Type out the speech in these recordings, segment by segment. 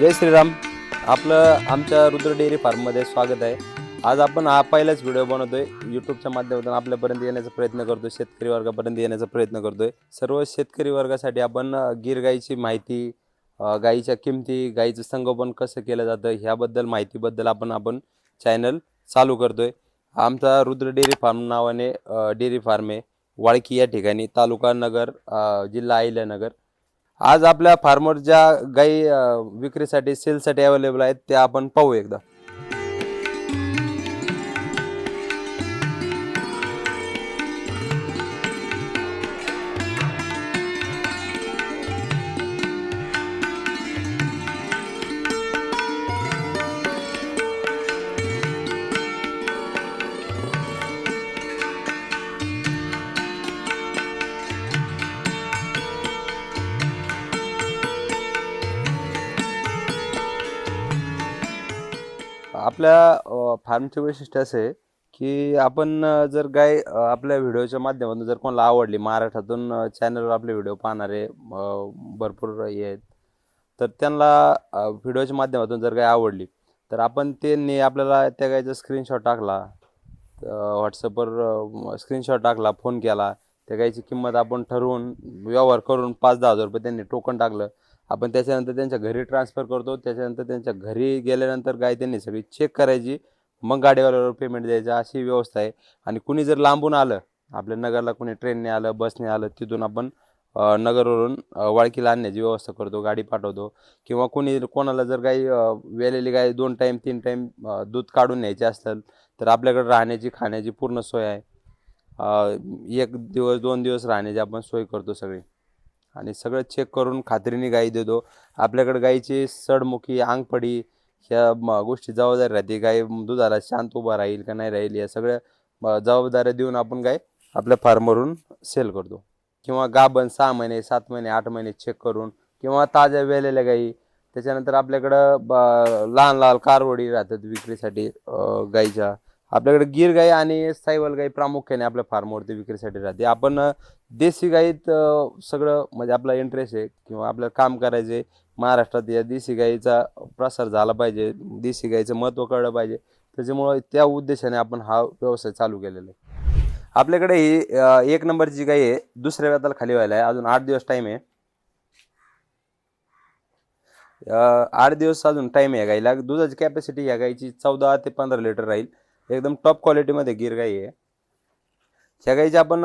जय श्रीराम. आपलं आमच्या रुद्र डेअरी फार्ममध्ये स्वागत आहे. आज आपण हा पहिलाच व्हिडिओ बनवतोय. यूट्यूबच्या माध्यमातून आपल्यापर्यंत येण्याचा प्रयत्न करतोय. शेतकरी वर्गापर्यंत येण्याचा प्रयत्न करतोय. सर्व शेतकरी वर्गासाठी आपण गीर गाईची माहिती गाईच्या किमती गाईचं संगोपन कसं केलं जातं ह्याबद्दल माहितीबद्दल आपण आपण चॅनल चालू करतोय. आमचा रुद्र डेअरी फार्म नावाने डेअरी फार्म आहे. वाळकी या ठिकाणी तालुका नगर जिल्हा अहिल्यानगर. आज आपल्या फार्मरच्या गाई विक्रीसाठी सेलसाठी अवेलेबल आहेत त्या आपण पाहू एकदा. आपल्या फार्मचे वैशिष्ट्य असे आहे की आपण जर गाय आपल्या व्हिडिओच्या माध्यमातून जर कोणाला आवडली महाराष्ट्रातून चॅनलवर आपले व्हिडिओ पाहणारे भरपूर हे आहेत तर त्यांना व्हिडिओच्या माध्यमातून जर गाय आवडली तर आपण त्यांनी आपल्याला त्या गायचा स्क्रीनशॉट टाकला व्हॉट्सअपवर स्क्रीनशॉट टाकला फोन केला त्या गायची किंमत आपण ठरवून व्यवहार करून पाच दहा हजार रुपये त्यांनी टोकन टाकलं आपण त्याच्यानंतर त्यांच्या घरी ट्रान्सफर करतो. त्याच्यानंतर त्यांच्या घरी गेल्यानंतर गाय त्यांनी सगळी चेक करायची. मग गाडीवाल्यावर पेमेंट द्यायचं. अशी व्यवस्था आहे. आणि कुणी जर लांबून आलं आपल्या नगरला कुणी ट्रेनने आलं बसने आलं तिथून आपण नगरवरून वाळकीला आणण्याची व्यवस्था करतो. गाडी पाठवतो. किंवा कोणी कोणाला जर काही वेलेली गाय दोन टाईम तीन टाईम दूध काढून न्यायचे असेल तर आपल्याकडे राहण्याची खाण्याची पूर्ण सोय आहे. एक दिवस दोन दिवस राहण्याची आपण सोय करतो सगळी. आणि सगळं चेक करून खात्रीने गाई देतो. आपल्याकडे गाईची सडमुखी अंगपडी ह्या गोष्टी जबाबदारी राहते. गाय दुधाला शांत उभा राहील का नाही राहील या सगळ्या जबाबदाऱ्या देऊन आपण गाय आपल्या फार्मवरून सेल करतो. किंवा गाभण सहा महिने सात महिने आठ महिने चेक करून किंवा ताज्या वेलेल्या गाई. त्याच्यानंतर आपल्याकडं ब- लहान लहान कारवडी राहतात विक्रीसाठी गाईच्या. आपल्याकडे गीर गाई आणि सायवल गाई प्रामुख्याने आपल्या फार्मवरती विक्रीसाठी राहते. आपण देशी गाईत सगळं म्हणजे आपला इंटरेस्ट आहे किंवा आपल्याला काम करायचं आहे महाराष्ट्रात या देशी गाईचा प्रसार झाला पाहिजे. देशी गाईचं महत्त्व कळलं पाहिजे. त्याच्यामुळं त्या उद्देशाने आपण हा व्यवसाय चालू केलेला आहे. आपल्याकडे ही एक नंबरची गाई आहे. दुसऱ्या व्याताला खाली व्हायला आहे. अजून आठ दिवस टाईम आहे. आठ दिवस अजून टाईम आहे या गाईला. दुधाची कॅपॅसिटी या गाईची चौदा ते पंधरा लिटर राहील. एकदम टॉप क्वालिटीमध्ये गिर गाई आहे. ह्या गाईची आपण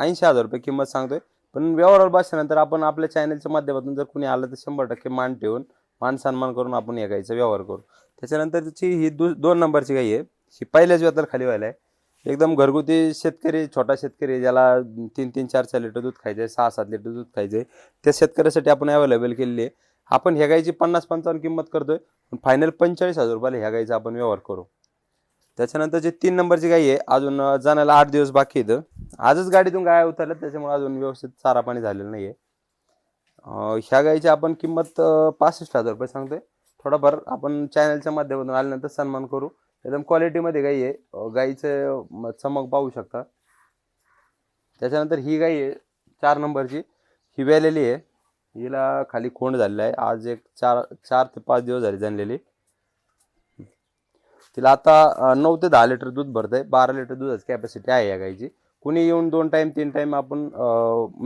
ऐंशी हजार रुपये किंमत सांगतोय. पण व्यवहारावर बसल्यानंतर आपण आपल्या चॅनलच्या माध्यमातून जर कोणी आलं तर शंभर टक्के मान ठेवून मान सन्मान करून आपण या गाईचा व्यवहार करू. त्याच्यानंतर त्याची ही दु दोन नंबरची गाई आहे. ही पहिल्याच व्यवहार खाली व्हायला आहे. एकदम घरगुती शेतकरी छोटा शेतकरी ज्याला तीन तीन चार चार लिटर दूध खायचं आहे सहा सात लिटर दूध खायचं आहे त्या शेतकऱ्यासाठी आपण अवेलेबल केलेली आहे. आपण ह्या गाईची पन्नास पंचावन्न किंमत करतोय. फायनल पंचेचाळीस हजार रुपयाला ह्या गाईचा आपण व्यवहार करू. त्याच्यानंतर जे तीन नंबरची गाई आहे अजून जाण्याला आठ दिवस बाकी आहेत. आजच गाडीतून गाय उतरल्यात त्याच्यामुळे अजून व्यवस्थित चारा पाणी झालेलं नाही आहे ह्या गाईची आपण किंमत पासष्ट हजार रुपये सांगतोय. थोडाफार आपण चॅनलच्या माध्यमातून आल्यानंतर सन्मान करू. एकदम क्वालिटीमध्ये गाई आहे. गाईचं चमक पाहू शकता. त्याच्यानंतर ही गाई आहे चार नंबरची. ही व्यालेली आहे. हिला खाली खोंड झालेला आहे. आज एक चार चार ते पाच दिवस झाले जाणलेली. तिला आता नऊ ते दहा लिटर दूध भरत आहे बारा लिटर दुधाची कॅपॅसिटी आहे या गाईची. कुणी येऊन दोन टाईम तीन टाईम आपण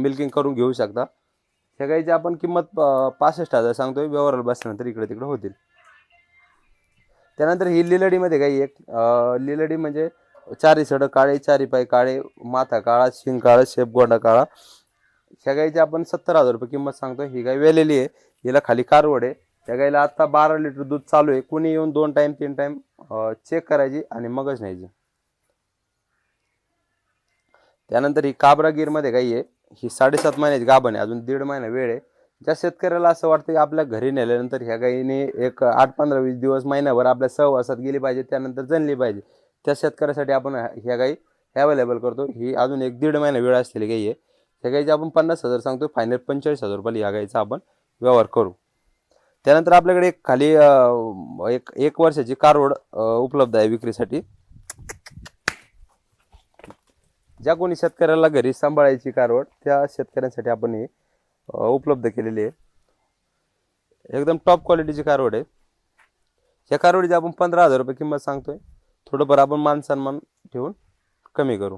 मिल्किंग करून घेऊ शकता. ह्या गाईची आपण किंमत पासष्ट हजार सांगतोय. व्यवहाराला बसल्यानंतर इकडे तिकडे होतील. त्यानंतर ही लिलडीमध्ये गाई एक लिलडी म्हणजे चारी सडं काळे चारी पाय काळे माथा काळा शिंग काळा शेपगोंडा काळा. ह्या गाईची आपण सत्तर हजार रुपये किंमत सांगतो ही गाय वेलेली आहे. हिला खाली कारवड आहे. त्या गाईला आता बारा लिटर दूध चालू आहे. कुणी येऊन दोन टाइम तीन टाइम चेक करायची आणि मगच न्यायची. त्यानंतर ही काबरागीरमध्ये गाई आहे. ही साडेसात महिन्याची गाभण आहे. अजून दीड महिना वेळ आहे. ज्या शेतकऱ्याला असं वाटतं की आपल्या घरी नेल्यानंतर ह्या गाईने एक आठ पंधरा वीस दिवस महिनाभर आपल्या सहवासात गेली पाहिजे त्यानंतर जणली पाहिजे. त्या शेतकऱ्यासाठी आपण ह्या गाई अवेलेबल करतो. ही अजून एक दीड महिना वेळ असलेली गाई आहे. ह्या गाईची आपण पन्नास हजार सांगतो फायनल पंचेचाळीस हजार रुपये ह्या गाईचा आपण व्यवहार करू. त्यानंतर आपल्याकडे एक खाली एक एक वर्षाची कारवड उपलब्ध आहे विक्रीसाठी. ज्या कोणी शेतकऱ्याला घरी सांभाळायची कारवड त्या शेतकऱ्यांसाठी आपण ही उपलब्ध केलेली आहे. एकदम टॉप क्वालिटीची कारवड आहे. या कारवडीची आपण पंधरा हजार रुपये किंमत सांगतोय. थोडंफार आपण मान सन्मान ठेवून कमी करू.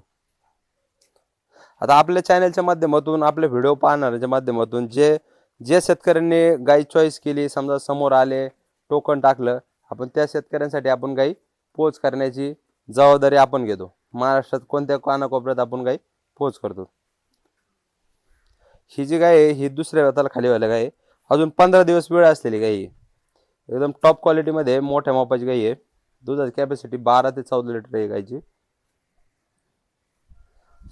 आता आपल्या चॅनलच्या माध्यमातून आपले व्हिडिओ पाहणाऱ्याच्या माध्यमातून जे जे शेतकऱ्यांनी गाई चॉईस केली समजा समोर आले टोकन टाकलं आपण त्या शेतकऱ्यांसाठी आपण गाई पोच करण्याची जबाबदारी आपण घेतो. महाराष्ट्रात कोणत्या कानाकोपऱ्यात आपण गाई पोच करतो? ही जी गाय आहे ही दुसऱ्या व्यताला खाली व्हायला गाय अजून पंधरा दिवस वेळ असलेली गाय आहे. एकदम टॉप क्वालिटीमध्ये मोठ्या मापाची गाई आहे. दुधाची कॅपॅसिटी बारा ते चौदा लिटर आहे गायची.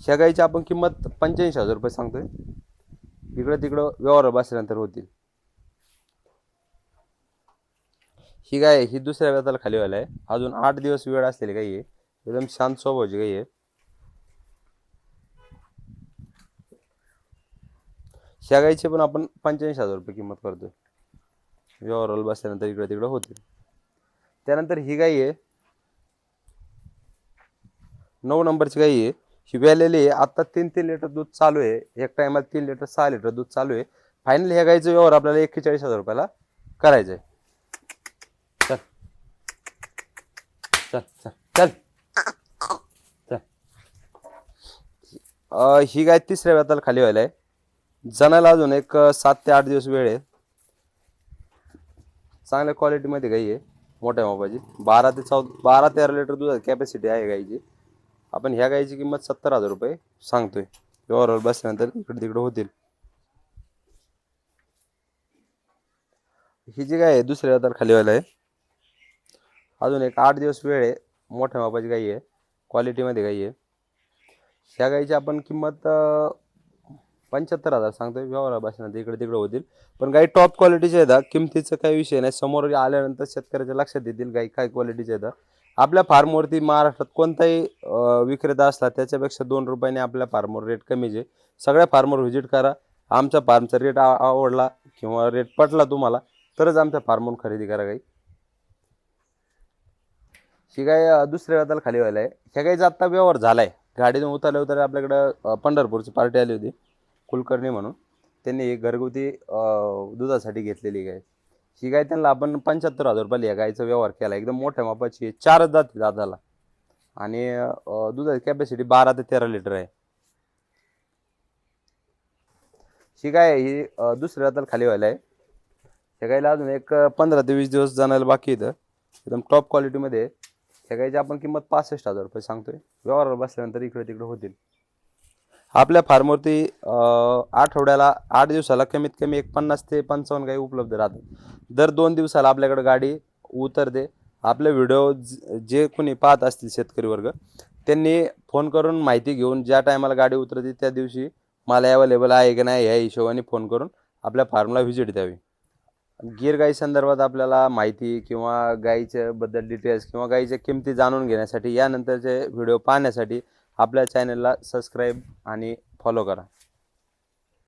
ह्या गाईची आपण किंमत पंच्याऐंशी हजार रुपये सांगतोय. इकडं तिकडं व्यवहार बसल्यानंतर होतील. ही गाय ही दुसऱ्या व्यताला खाली व्हायला आहे. अजून आठ दिवस वेळ असलेली गाई आहे. एकदम शांत स्वभावाची गाई आहे. ह्या गाईची पण आपण पंच्याऐंशी हजार रुपये किंमत करतो व्यवहाराला बसल्यानंतर इकडे तिकडे होतील. त्यानंतर ही गाई आहे. नऊ नंबरची गाई आहे. ही व्यालेली आहे. आता तीन तीन लिटर दूध चालू आहे. एक टायमाला तीन लिटर सहा लिटर दूध चालू आहे. फायनली ह्या गाईचं व्यवहार आपल्याला एक्केचाळीस हजार रुपयाला करायचं आहे. चल. चल चल चल. चल. ही गाय तिसऱ्या व्याताला खाली व्हायला आहे. जणाला अजून एक सात ते आठ दिवस वेळ आहे. चांगल्या क्वालिटीमध्ये गाई आहे. मोठ्या मापाची बारा ते चौ बारा तेरा लिटर दुधाची कॅपॅसिटी आहे गाईची. आपण ह्या गाईची किंमत सत्तर हजार रुपये सांगतोय. व्यवहारावर बसल्यानंतर इकडे तिकडे होतील. ही जी गाय आहे दुसऱ्या हाताला खाली व्हायला आहे. अजून एक आठ दिवस वेळ आहे. मोठ्या मापाची गाई आहे. क्वालिटीमध्ये गाई आहे. ह्या गाईची आपण किंमत पंच्याहत्तर हजार सांगतोय व्यवहार भाषणात इकडे तिकडे होतील. पण गाई टॉप क्वालिटीचे आहेत किमतीचा काही विषय नाही. समोर आल्यानंतर शेतकऱ्याच्या लक्षात येतील गाई काय क्वालिटीचे आहेत आपल्या फार्मवरती महाराष्ट्रात कोणताही विक्रेता असला त्याच्यापेक्षा दोन रुपयाने आपल्या फार्मवर रेट कमीचे सगळ्या फार्मवर व्हिजिट करा. आमच्या फार्मचा रेट आवडला किंवा रेट पटला तुम्हाला तरच आमच्या फार्मवरून खरेदी करा गाई. ही गाय दुसऱ्या वेळाला खाली व्हायला आहे. ह्या गाईचा आत्ता व्यवहार झालाय. गाडीतून उतरल्या उतरल्या आपल्याकडं पंढरपूरची पार्टी आली होती. कुलकर्णी म्हणून. त्यांनी घरगुती दुधासाठी घेतलेली गाय. ही गाय त्यांना आपण पंच्याहत्तर हजार रुपयाला या गायचा व्यवहार केला. एकदम मोठ्या मापाची आहे. चारच जाती दादाला आणि दुधाची कॅपॅसिटी बारा ते तेरा लिटर आहे. ही गाय आहे, ही दुसऱ्या हाताला खाली व्हायला आहे. ह्या गायला अजून एक पंधरा ते वीस दिवस जाणायला बाकी इथं. एकदम टॉप क्वालिटीमध्ये आहे. ह्या गायची आपण किंमत पासष्ट हजार रुपये सांगतोय. व्यवहारावर बसल्यानंतर इकडे तिकडे होतील. आपल्या फार्मवरती आठवड्याला आठ दिवसाला कमीत कमी एक पन्नास ते पंचावन्न गाई उपलब्ध राहतात. दर दोन दिवसाला आपल्याकडे गाडी उतरते. आपले व्हिडिओ जे कोणी पाहत असतील शेतकरी वर्ग त्यांनी फोन करून माहिती घेऊन ज्या टायमाला गाडी उतरते त्या दिवशी मला अवेलेबल आहे की नाही ह्या हिशोबाने फोन करून आपल्या फार्मला व्हिजिट द्यावी. गिर गाई संदर्भात आपल्याला माहिती किंवा गाईच्या बद्दल डिटेल्स किंवा गाईच्या किमती जाणून घेण्यासाठी यानंतरचे व्हिडिओ पाहण्यासाठी आपल्या चॅनलला सबस्क्राईब आणि फॉलो करा.